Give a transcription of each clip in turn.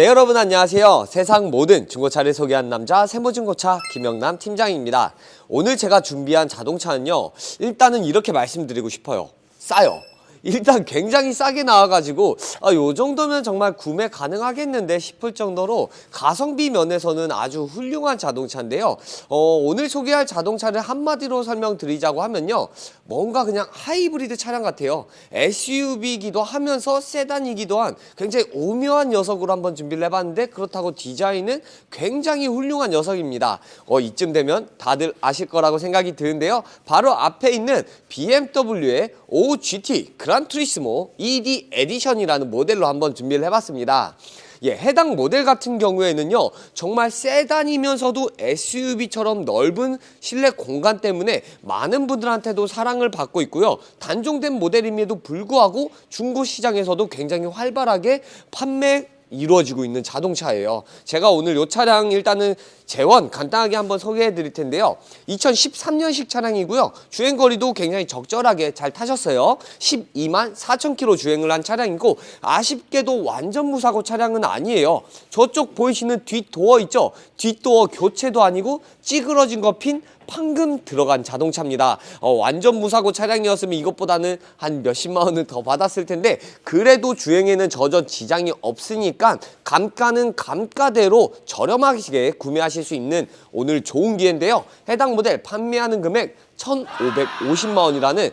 네, 여러분 안녕하세요. 세상 모든 중고차를 소개한 남자 세모중고차 김영남 팀장입니다. 오늘 제가 준비한 자동차는요. 일단은 이렇게 말씀드리고 싶어요. 싸요. 일단 굉장히 싸게 나와가지고 아, 요 정도면 정말 구매 가능하겠는데 싶을 정도로 가성비 면에서는 아주 훌륭한 자동차인데요. 어, 오늘 소개할 자동차를 한마디로 설명드리자고 하면요. 뭔가 그냥 하이브리드 차량 같아요. SUV이기도 하면서 세단이기도 한 굉장히 오묘한 녀석으로 한번 준비를 해봤는데 그렇다고 디자인은 굉장히 훌륭한 녀석입니다. 어, 이쯤 되면 다들 아실 거라고 생각이 드는데요. 바로 앞에 있는 BMW의 OGT 그란 투리스모 ED 에디션이라는 모델로 한번 준비를 해봤습니다. 예, 해당 모델 같은 경우에는요, 정말 세단이면서도 SUV처럼 넓은 실내 공간 때문에 많은 분들한테도 사랑을 받고 있고요. 단종된 모델임에도 불구하고 중고 시장에서도 굉장히 활발하게 판매 이루어지고 있는 자동차예요. 제가 오늘 이 차량 일단은 재원 간단하게 한번 소개해 드릴 텐데요. 2013년식 차량이고요. 주행 거리도 굉장히 적절하게 잘 타셨어요. 12만 4천 킬로 주행을 한 차량이고 아쉽게도 완전 무사고 차량은 아니에요. 저쪽 보이시는 뒷도어 있죠? 뒷도어 교체도 아니고 찌그러진 거핀 방금 들어간 자동차입니다. 어, 완전 무사고 차량이었으면 이것보다는 한 몇십만 원은 더 받았을 텐데 그래도 주행에는 전혀 지장이 없으니까 감가는 감가대로 저렴하게 구매하 실 수 있는 오늘 좋은 기회인데요. 해당 모델 판매하는 금액 1,550만 원이라는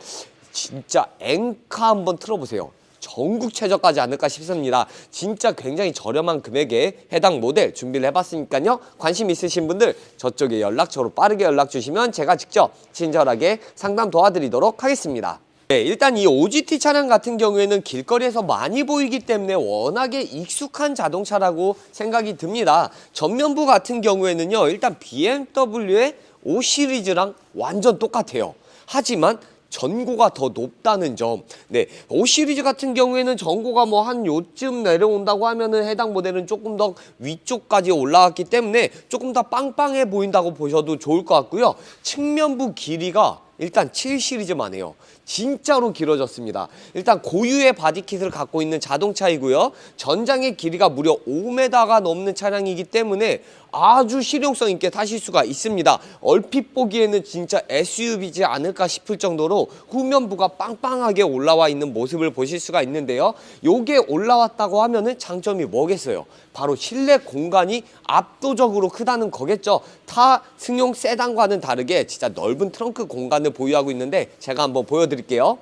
진짜 앵카 한번 틀어보세요. 전국 최저가지 않을까 싶습니다. 진짜 굉장히 저렴한 금액에 해당 모델 준비를 해봤으니까요. 관심 있으신 분들 저쪽에 연락처로 빠르게 연락 주시면 제가 직접 친절하게 상담 도와드리도록 하겠습니다. 네, 일단 이 OGT 차량 같은 경우에는 길거리에서 많이 보이기 때문에 워낙에 익숙한 자동차라고 생각이 듭니다. 전면부 같은 경우에는요, 일단 BMW의 5 시리즈랑 완전 똑같아요. 하지만 전고가 더 높다는 점. 네, 5 시리즈 같은 경우에는 전고가 뭐 한 요쯤 내려온다고 하면은 해당 모델은 조금 더 위쪽까지 올라왔기 때문에 조금 더 빵빵해 보인다고 보셔도 좋을 것 같고요. 측면부 길이가 일단 7 시리즈만 해요. 진짜로 길어졌습니다. 일단 고유의 바디킷을 갖고 있는 자동차이고요. 전장의 길이가 무려 5m가 넘는 차량이기 때문에 아주 실용성 있게 타실 수가 있습니다. 얼핏 보기에는 진짜 SUV지 않을까 싶을 정도로 후면부가 빵빵하게 올라와 있는 모습을 보실 수가 있는데요. 요게 올라왔다고 하면은 장점이 뭐겠어요? 바로 실내 공간이 압도적으로 크다는 거겠죠. 타 승용 세단과는 다르게 진짜 넓은 트렁크 공간을 보유하고 있는데 제가 한번 보여드릴게요.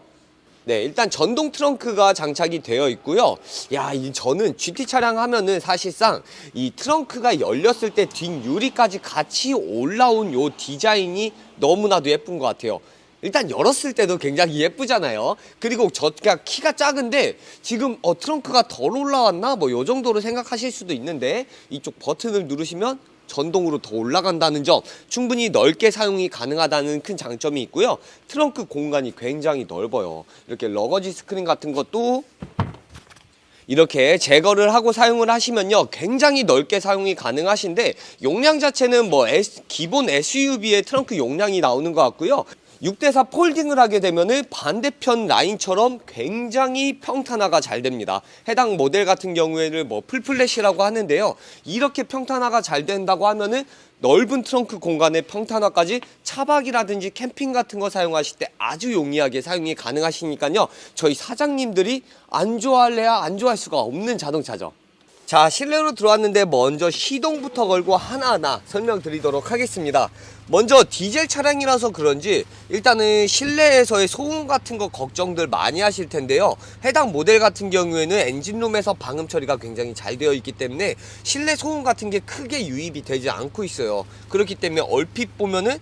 네, 일단 전동 트렁크가 장착이 되어 있고요. 야, 이 저는 GT 차량 하면은 사실상 이 트렁크가 열렸을 때 뒷유리까지 같이 올라온 요 디자인이 너무나도 예쁜 것 같아요. 일단 열었을 때도 굉장히 예쁘잖아요. 그리고 저가 키가 작은데 지금 어 트렁크가 덜 올라왔나 뭐 요 정도로 생각하실 수도 있는데 이쪽 버튼을 누르시면 전동으로 더 올라간다는 점 충분히 넓게 사용이 가능하다는 큰 장점이 있고요. 트렁크 공간이 굉장히 넓어요. 이렇게 러거지 스크린 같은 것도 이렇게 제거를 하고 사용을 하시면요 굉장히 넓게 사용이 가능하신데 용량 자체는 뭐 S- 기본 SUV의 트렁크 용량이 나오는 것 같고요 6대4 폴딩을 하게 되면은 반대편 라인처럼 굉장히 평탄화가 잘 됩니다. 해당 모델 같은 경우에는 뭐 풀플랫이라고 하는데요. 이렇게 평탄화가 잘 된다고 하면은 넓은 트렁크 공간에 평탄화까지 차박이라든지 캠핑 같은 거 사용하실 때 아주 용이하게 사용이 가능하시니까요. 저희 사장님들이 안 좋아할래야 안 좋아할 수가 없는 자동차죠. 자 실내로 들어왔는데 먼저 시동부터 걸고 하나하나 설명드리도록 하겠습니다 먼저 디젤 차량이라서 그런지 일단은 실내에서의 소음 같은 거 걱정들 많이 하실 텐데요. 해당 모델 같은 경우에는 엔진룸에서 방음 처리가 굉장히 잘 되어 있기 때문에 실내 소음 같은 게 크게 유입이 되지 않고 있어요. 그렇기 때문에 얼핏 보면은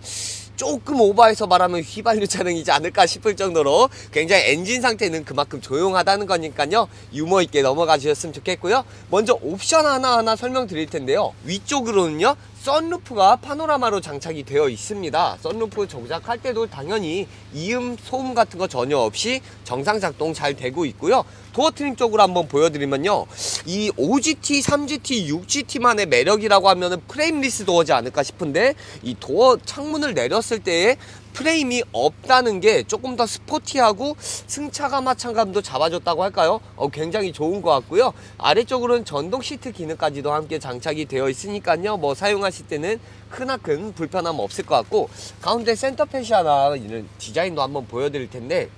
조금 오버해서 말하면 휘발유 차량이지 않을까 싶을 정도로 굉장히 엔진 상태는 그만큼 조용하다는 거니까요. 유머 있게 넘어가 주셨으면 좋겠고요. 먼저 옵션 하나하나 설명드릴 텐데요. 위쪽으로는요 썬루프가 파노라마로 장착이 되어 있습니다. 썬루프 조작할 때도 당연히 이음 소음 같은 거 전혀 없이 정상 작동 잘 되고 있고요. 도어 트림 쪽으로 한번 보여드리면요. 이 5GT, 3GT, 6GT만의 매력이라고 하면은 프레임리스 도어지 않을까 싶은데 이 도어 창문을 내렸을 때의 프레임이 없다는 게 조금 더 스포티하고 승차감 하차감도 잡아줬다고 할까요? 어, 굉장히 좋은 것 같고요. 아래쪽으로는 전동 시트 기능까지도 함께 장착이 되어 있으니까요. 뭐 사용하실 때는 크나큰 불편함 없을 것 같고 가운데 센터 페시아나 이런 디자인도 한번 보여드릴 텐데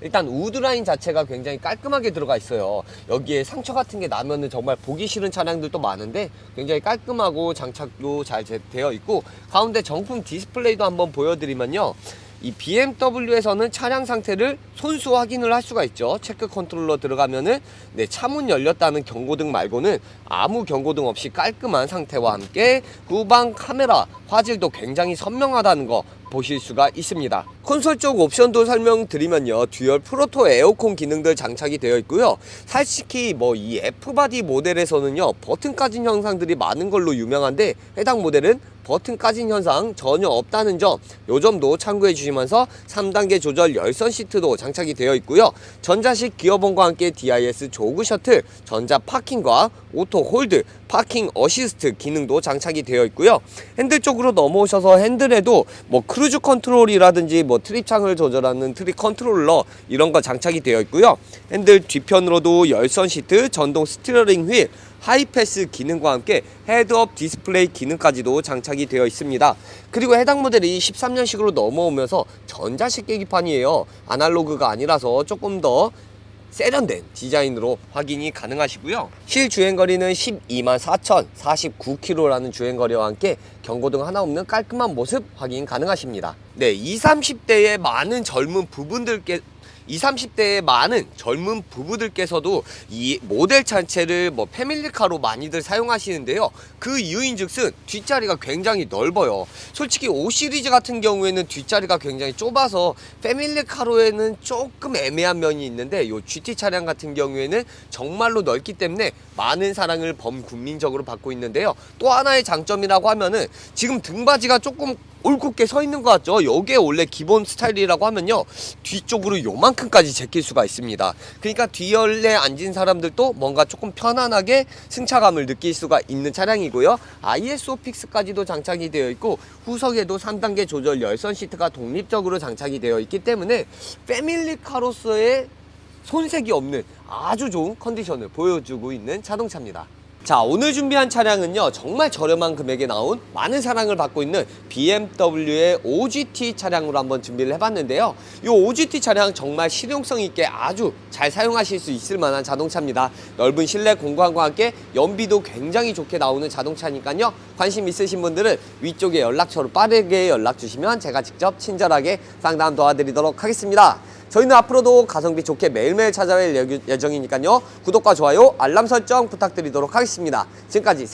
일단 우드라인 자체가 굉장히 깔끔하게 들어가 있어요. 여기에 상처 같은 게 나면은 정말 보기 싫은 차량들도 많은데 굉장히 깔끔하고 장착도 잘 제- 되어 있고 가운데 정품 디스플레이도 한번 보여드리면요. 이 BMW에서는 차량 상태를 손수 확인을 할 수가 있죠. 체크 컨트롤러 들어가면은 네, 차문 열렸다는 경고등 말고는 아무 경고등 없이 깔끔한 상태와 함께 후방 카메라 화질도 굉장히 선명하다는 거 보실 수가 있습니다. 콘솔 쪽 옵션도 설명드리면요. 듀얼 프로토 에어컨 기능들 장착이 되어 있고요. 솔직히 뭐 이 F바디 모델에서는요. 버튼 까진 현상들이 많은 걸로 유명한데 해당 모델은 버튼 까진 현상 전혀 없다는 점, 요 점도 참고해 주시면서 3단계 조절 열선 시트도 장착이 되어 있고요. 전자식 기어봉과 함께 DIS 조그 셔틀, 전자 파킹과 오토 홀드, 파킹 어시스트 기능도 장착이 되어 있고요. 핸들 쪽으로 넘어오셔서 핸들에도 뭐 크루즈 컨트롤이라든지 뭐 트립 창을 조절하는 트립 컨트롤러 이런 거 장착이 되어 있고요. 핸들 뒤편으로도 열선 시트, 전동 스티어링 휠, 하이패스 기능과 함께 헤드업 디스플레이 기능까지도 장착이 되어 있습니다. 그리고 해당 모델이 13년식으로 넘어오면서 전자식 계기판이에요. 아날로그가 아니라서 조금 더 세련된 디자인으로 확인이 가능하시고요. 실 주행거리는 12만 4,049km라는 주행거리와 함께 경고등 하나 없는 깔끔한 모습 확인 가능하십니다. 네, 20, 30대의 많은 젊은 부분들께 20, 30대의 많은 젊은 부부들께서도 이 모델 자체를 뭐 패밀리카로 많이들 사용하시는데요. 그 이유인 즉슨 뒷자리가 굉장히 넓어요. 솔직히 5 시리즈 같은 경우에는 뒷자리가 굉장히 좁아서 패밀리카로에는 조금 애매한 면이 있는데 요 GT 차량 같은 경우에는 정말로 넓기 때문에 많은 사랑을 범국민적으로 받고 있는데요. 또 하나의 장점이라고 하면은 지금 등받이가 조금 올곧게 서 있는 것 같죠? 요게 원래 기본 스타일이라고 하면요. 뒤쪽으로 요만큼까지 제낄 수가 있습니다. 그러니까 뒤열에 앉은 사람들도 뭔가 조금 편안하게 승차감을 느낄 수가 있는 차량이고요. ISO 픽스까지도 장착이 되어 있고 후석에도 3단계 조절 열선 시트가 독립적으로 장착이 되어 있기 때문에 패밀리 카로서의 손색이 없는 아주 좋은 컨디션을 보여주고 있는 자동차입니다. 자 오늘 준비한 차량은요 정말 저렴한 금액에 나온 많은 사랑을 받고 있는 BMW의 OGT 차량으로 한번 준비를 해봤는데요. 이 OGT 차량 정말 실용성 있게 아주 잘 사용하실 수 있을 만한 자동차입니다. 넓은 실내 공간과 함께 연비도 굉장히 좋게 나오는 자동차니까요. 관심 있으신 분들은 위쪽에 연락처로 빠르게 연락 주시면 제가 직접 친절하게 상담 도와드리도록 하겠습니다 저희는 앞으로도 가성비 좋게 매일매일 찾아뵐 예- 예정이니까요. 구독과 좋아요, 알람 설정 부탁드리도록 하겠습니다. 지금까지